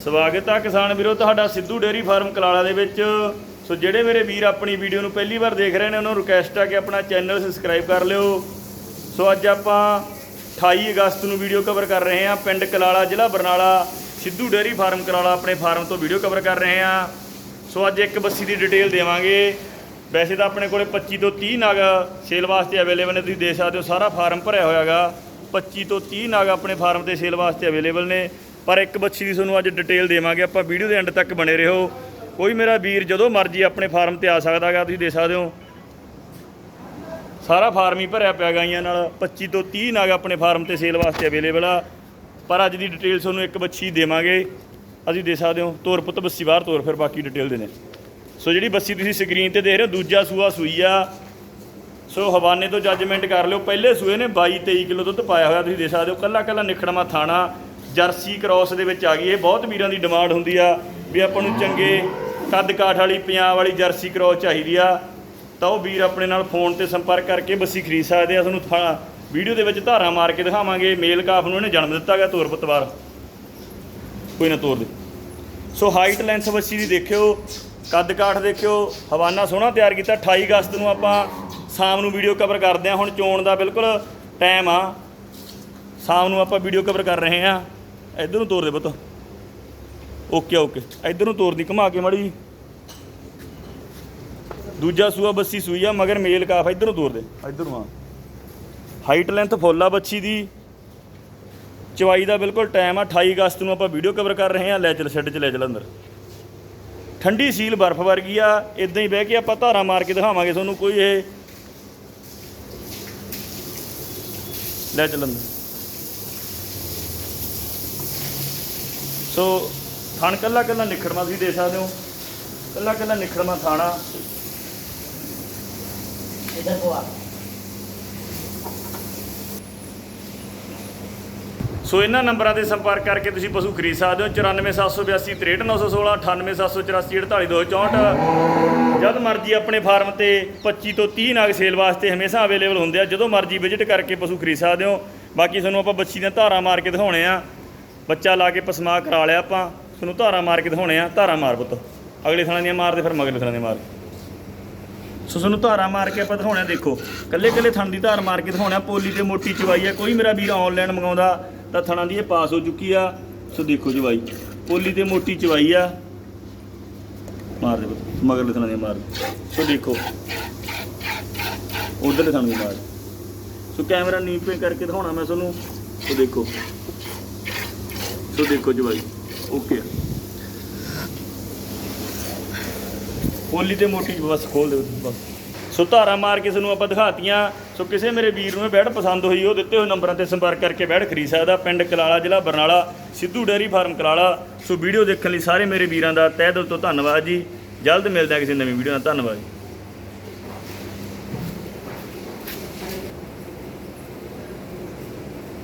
ਸਵਾਗਤ ਆ ਕਿਸਾਨ ਵੀਰੋ, ਤੁਹਾਡਾ ਸਿੱਧੂ ਡੇਅਰੀ ਫਾਰਮ ਕਲਾਲਾ ਦੇ ਵਿੱਚ। ਸੋ ਜਿਹੜੇ ਮੇਰੇ ਵੀਰ ਆਪਣੀ ਵੀਡੀਓ ਨੂੰ ਪਹਿਲੀ ਵਾਰ ਦੇਖ ਰਹੇ ਨੇ, ਉਹਨਾਂ ਨੂੰ ਰਿਕਵੈਸਟ ਆ ਕਿ ਆਪਣਾ ਚੈਨਲ ਸਬਸਕ੍ਰਾਈਬ ਕਰ ਲਿਓ। ਸੋ ਅੱਜ ਆਪਾਂ 28 ਅਗਸਤ ਨੂੰ ਵੀਡੀਓ ਕਵਰ ਕਰ ਰਹੇ ਹਾਂ। ਪਿੰਡ ਕਲਾਲਾ, ਜ਼ਿਲ੍ਹਾ ਬਰਨਾਲਾ, ਸਿੱਧੂ ਡੇਅਰੀ ਫਾਰਮ ਕਲਾਲਾ ਆਪਣੇ ਫਾਰਮ ਤੋਂ ਵੀਡੀਓ ਕਵਰ ਕਰ ਰਹੇ ਹਾਂ। ਸੋ ਅੱਜ ਇੱਕ ਬੱਸੀ ਦੀ ਡਿਟੇਲ ਦੇਵਾਂਗੇ। ਵੈਸੇ ਤਾਂ ਆਪਣੇ ਕੋਲੇ 25 ਤੋਂ 30 ਨਗ ਸੇਲ ਵਾਸਤੇ ਅਵੇਲੇਬਲ ਨੇ, ਤੁਸੀਂ ਦੇਖ ਸਕਦੇ ਹੋ, ਸਾਰਾ ਫਾਰਮ ਭਰਿਆ ਹੋਇਆਗਾ। 25 ਤੋਂ 30 ਨਗ ਆਪਣੇ ਫਾਰਮ ਤੇ ਸੇਲ ਵਾਸਤੇ ਅਵੇਲੇਬਲ ਨੇ। ਪਰ ਇੱਕ ਬੱਚੀ ਦੀ ਤੁਹਾਨੂੰ ਅੱਜ ਡਿਟੇਲ ਦੇਵਾਂਗੇ, ਆਪਾਂ ਵੀਡੀਓ ਦੇ ਐਂਡ ਤੱਕ ਬਣੇ ਰਹੋ। ਕੋਈ ਮੇਰਾ ਵੀਰ ਜਦੋਂ ਮਰਜ਼ੀ ਆਪਣੇ ਫਾਰਮ ਤੇ ਆ ਸਕਦਾ ਸਕਦਾਗਾ ਤੁਸੀਂ ਦੇ ਸਕਦੇ ਹੋ। ਸਾਰਾ ਫਾਰਮ ਹੀ ਭਰਿਆ ਪਿਆ ਗਾਈਆਂ ਨਾਲ 25 ਤੋਂ 30 ਨਾਗ ਆਪਣੇ ਫਾਰਮ ਤੇ ਸੇਲ ਵਾਸਤੇ ਅਵੇਲੇਬਲ ਆ। ਪਰ ਅੱਜ ਦੀ ਡਿਟੇਲ ਤੁਹਾਨੂੰ ਇੱਕ ਬੱਚੀ ਦੇਵਾਂਗੇ। ਅਸੀਂ ਦੇ ਸਕਦੇ ਹੋ, ਤੋਰ ਪੁੱਤ ਬੱਸੀ ਬਾਹਰ ਤੋਰ, ਫਿਰ ਬਾਕੀ ਡਿਟੇਲ ਦੇਣੇ ਸੋ ਜਿਹੜੀ ਬੱਸੀ ਤੁਸੀਂ ਸਕਰੀਨ ਤੇ ਦੇਖ ਰਹੇ ਹੋ, ਦੂਜਾ ਸੂਆ ਸੂਈ ਆ। ਸੋ ਹਵਾਨੇ ਤੋਂ ਜੱਜਮੈਂਟ ਕਰ ਲਿਓ, ਪਹਿਲੇ ਸੂਏ ਨੇ 22 23 ਕਿਲੋ ਦੁੱਧ ਪਾਇਆ ਹੋਇਆ, ਤੁਸੀਂ ਦੇ ਸਕਦੇ ਹੋ ਕੱਲਾ ਕੱਲਾ ਨਿਖੜਮਾ ਥਾਣਾ। ਜਰਸੀ ਕ੍ਰਾਸ ਦੇ ਵਿੱਚ ਆ ਗਈ। ਇਹ ਬਹੁਤ ਵੀਰਾਂ ਦੀ ਡਿਮਾਂਡ ਹੁੰਦੀ ਆ ਵੀ ਆਪਾਂ ਨੂੰ ਚੰਗੇ ਕੱਦ ਕਾਠ ਵਾਲੀ ਪੰਜਾਬ ਵਾਲੀ ਜਰਸੀ ਕ੍ਰਾਸ ਚਾਹੀਦੀ ਆ। ਤਾਂ ਉਹ ਵੀਰ ਆਪਣੇ ਨਾਲ ਫੋਨ ਤੇ ਸੰਪਰਕ ਕਰਕੇ ਬੱਸੀ ਖਰੀਦ ਸਕਦੇ ਆ। ਤੁਹਾਨੂੰ ਥਾ- ਵੀਡੀਓ ਦੇ ਵਿੱਚ ਧਾਰਾ ਮਾਰ ਕੇ ਦਿਖਾਵਾਂਗੇ। ਮੇਲ ਕਾਫ ਨੂੰ ਇਹਨੇ ਜਨਮ ਦਿੱਤਾ ਗਿਆ ਤੋਰ ਪਤਵਾਰ। ਕੋਈ ਨਾ ਤੋਰ ਦੇ। ਸੋ ਹਾਈਟ ਲੈਂਥ ਬੱਸੀ ਦੀ ਦੇਖਿਓ, ਕੱਦ ਕਾਠ ਦੇਖਿਓ, ਹਵਾਨਾ ਸੋਹਣਾ ਤਿਆਰ ਕੀਤਾ। 28 ਅਗਸਤ ਨੂੰ ਆਪਾਂ ਸ਼ਾਮ ਨੂੰ ਵੀਡੀਓ ਕਵਰ ਕਰਦੇ ਹਾਂ ਹੁਣ ਚੋਣ ਦਾ ਬਿਲਕੁਲ ਟਾਈਮ ਆ। ਸ਼ਾਮ ਨੂੰ ਆਪਾਂ ਵੀਡੀਓ ਕਵਰ ਕਰ ਰਹੇ ਹਾਂ ਇੱਧਰ ਨੂੰ ਤੋਰ ਦੇ ਪੁੱਤ। Okay okay. ਇੱਧਰ ਨੂੰ ਤੋਰ ਦੀ ਘੁਮਾ ਕੇ ਮੜੀ ਦੂਜਾ ਸੂਆ ਬੱਸੀ ਸੂਈ ਆ ਮਗਰ ਮੇਲ ਕਾਫ ਇੱਧਰ ਨੂੰ ਤੋਰ ਦੇ। ਇੱਧਰ ਨੂੰ ਆ। ਹਾਈਟ ਲੈਂਥ ਫੁੱਲ ਆ ਬੱਚੀ ਦੀ। ਚਵਾਈ ਦਾ ਬਿਲਕੁਲ ਟਾਈਮ ਆ 28 ਅਗਸਤ ਨੂੰ ਆਪਾਂ ਵੀਡੀਓ ਕਵਰ ਕਰ ਰਹੇ ਹਾਂ ਲੈ ਚੱਲ ਛੱਡ ਚ ਲੈ ਚੱਲ ਅੰਦਰ। ਠੰਡੀ ਸੀਲ ਬਰਫ਼ ਵਰਗੀ ਆ ਇਦਾਂ ਹੀ ਬਹਿ ਕੇ ਆਪਾਂ ਧਾਰਾ ਮਾਰ ਕੇ ਦਿਖਾਵਾਂਗੇ ਤੁਹਾਨੂੰ ਕੋਈ ਇਹ। ਲੈ ਚੱਲ ਸੋ ਥਣ ਕੱਲਾ ਕੱਲਾ ਨਿਖੜਵਾ ਤੁਸੀਂ ਦੇ ਸਕਦੇ ਹੋ। ਕੱਲਾ ਕੱਲਾ ਨਿਖੜਵਾ ਥਾਣਾ। ਇਧਰ ਕੋ ਆ। ਸੋ ਇਹਨਾਂ ਨੰਬਰਾਂ ਤੇ ਸੰਪਰਕ ਕਰਕੇ ਤੁਸੀਂ ਪਸ਼ੂ ਖਰੀਦ ਸਕਦੇ ਹੋ। 9472863916 ਜਦ ਮਰਜ਼ੀ ਆਪਣੇ ਫਾਰਮ ਤੇ 25 ਤੋਂ 30 ਨਾਗ ਸੇਲ ਵਾਸਤੇ ਹਮੇਸ਼ਾ ਅਵੇਲੇਬਲ ਹੁੰਦੇ ਆ। ਜਦੋਂ ਮਰਜ਼ੀ ਵਿਜ਼ਿਟ ਕਰਕੇ ਪਸ਼ੂ ਖਰੀਦ ਸਕਦੇ ਹੋ। ਬਾਕੀ ਤੁਹਾਨੂੰ ਆਪਾਂ ਬੱਚੀ ਦੀਆਂ ਧਾਰਾਂ ਮਾਰ ਕੇ ਦਿਖਾਉਣੇ ਆ। ਬੱਚਾ ਲਾ ਕੇ ਪਸਮਾ ਕਰਾ ਲਿਆ ਆਪਾਂ ਤੁਹਾਨੂੰ ਧਾਰਾ ਮਾਰ ਕੇ ਦਿਖਾਉਣੇ ਆ ਧਾਰਾ ਮਾਰ ਪੁੱਤ। ਅਗਲੇ ਥਾਂ ਦੀਆਂ ਮਾਰਦੇ ਫਿਰ ਮਗਲੇ ਥਾਂ ਦੀਆਂ ਮਾਰ। ਸੋ ਤੁਹਾਨੂੰ ਧਾਰਾ ਮਾਰ ਕੇ ਆਪਾਂ ਦਿਖਾਉਣਾ ਦੇਖੋ। ਕੱਲੇ ਕੱਲੇ ਥਣ ਦੀ ਧਾਰ ਮਾਰ ਕੇ ਦਿਖਾਉਣਾ ਪੋਲੀ ਤੇ ਮੋਟੀ ਚਵਾਈ ਆ ਕੋਈ ਮੇਰਾ ਵੀਰ ਆਨਲਾਈਨ ਮੰਗਾਉਂਦਾ ਤਾਂ ਥਣਾਂ ਦੀ ਇਹ ਪਾਸ ਹੋ ਚੁੱਕੀ ਆ। ਸੋ ਦੇਖੋ ਚਵਾਈ ਪੋਲੀ ਤੇ ਮੋਟੀ ਚਵਾਈ ਆ। ਮਾਰ ਦੇ ਪੁੱਤ, ਮਗਰਲੇ ਥਣਾਂ ਦੀ ਮਾਰ। ਸੋ ਦੇਖੋ ਉਧਰਲੇ ਥਣ ਦੀ ਮਾਰ। ਸੋ ਕੈਮਰਾ ਨੀਂ ਪੇ ਕਰਕੇ ਦਿਖਾਉਣਾ ਮੈਂ ਤੁਹਾਨੂੰ। ਸੋ ਦੇਖੋ। ਸੋ ਦੇਖੋ ਚਵਾਈ ਓਕੇ। ਪੋਲੀ ਤੇ ਮੋਟੀ ਬਸ ਖੋਲ ਦੇ ਬਸ। ਸੋ ਧਾਰਾ ਮਾਰ ਕੇ ਤੁਹਾਨੂੰ ਆਪਾਂ ਦਿਖਾਤੀਆਂ। ਸੋ ਕਿਸੇ ਮੇਰੇ ਵੀਰ ਨੂੰ ਇਹ ਬੈਡ ਪਸੰਦ ਹੋਈ, ਉਹ ਦਿੱਤੇ ਹੋਏ ਨੰਬਰਾਂ ਤੇ ਸੰਪਰਕ ਕਰਕੇ ਬੈਠ ਖਰੀਦ ਸਕਦਾ। ਪਿੰਡ ਕਲਾਲਾ ਜ਼ਿਲ੍ਹਾ Barnala, Sidhu dairy farm Kalala. So video ਦੇਖਣ ਲਈ ਸਾਰੇ ਮੇਰੇ ਵੀਰਾਂ ਦਾ ਤਹਿ ਦਿਲ ਤੋਂ ਧੰਨਵਾਦ ਜੀ। ਜਲਦ ਮਿਲਦੇ ਹਾਂ ਕਿਸੇ ਨਵੀਂ ਵੀਡੀਓ ਨਾਲ। ਧੰਨਵਾਦ ਜੀ।